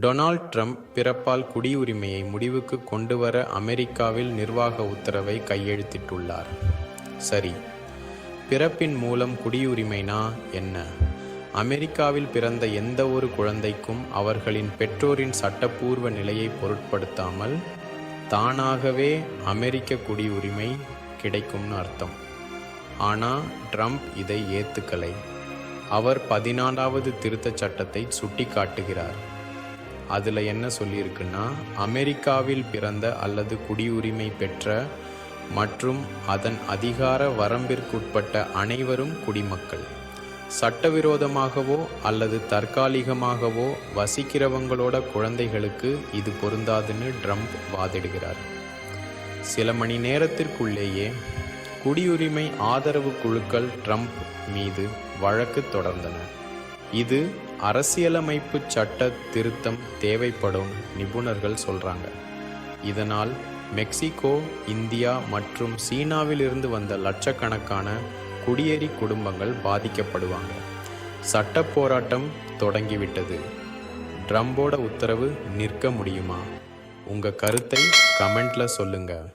Donald Trump பிறப்பால் குடியுரிமையை முடிவுக்கு கொண்டு வர அமெரிக்காவில் நிர்வாக உத்தரவை கையெழுத்திட்டுள்ளார். சரி பிறப்பின் மூலம் குடியுரிமைனா என்ன? அமெரிக்காவில் பிறந்த எந்த ஒரு குழந்தைக்கும் அவர்களின் பெற்றோரின் சட்டப்பூர்வ நிலையை பொருட்படுத்தாமல் தானாகவே அமெரிக்க குடியுரிமை கிடைக்கும்னு அர்த்தம். ஆனால் ட்ரம்ப் இதை ஏத்துக்கலை. அவர் பதினாலாவது திருத்தச் சட்டத்தை சுட்டிக்காட்டுகிறார். அதில் என்ன சொல்லியிருக்குன்னா அமெரிக்காவில் பிறந்த அல்லது குடியுரிமை பெற்ற மற்றும் அதன் அதிகார வரம்பிற்குட்பட்ட அனைவரும் குடிமக்கள். சட்டவிரோதமாகவோ அல்லது தற்காலிகமாகவோ வசிக்கிறவங்களோட குழந்தைகளுக்கு இது பொருந்தாதுன்னு ட்ரம்ப் வாதிடுகிறார். சில மணி நேரத்திற்குள்ளேயே குடியுரிமை ஆதரவு குழுக்கள் ட்ரம்ப் மீது வழக்கு தொடர்ந்தன. இது அரசியலமைப்பு சட்ட திருத்தம் தேவைப்படும் நிபுணர்கள் சொல்றாங்க. இதனால் மெக்சிகோ இந்தியா மற்றும் சீனாவிலிருந்து வந்த லட்சக்கணக்கான குடியேறி குடும்பங்கள் பாதிக்கப்படுவாங்க. சட்ட போராட்டம் தொடங்கிவிட்டது. ட்ரம்போட உத்தரவு நிற்க முடியுமா? உங்கள் கருத்தை கமெண்ட்டில் சொல்லுங்கள்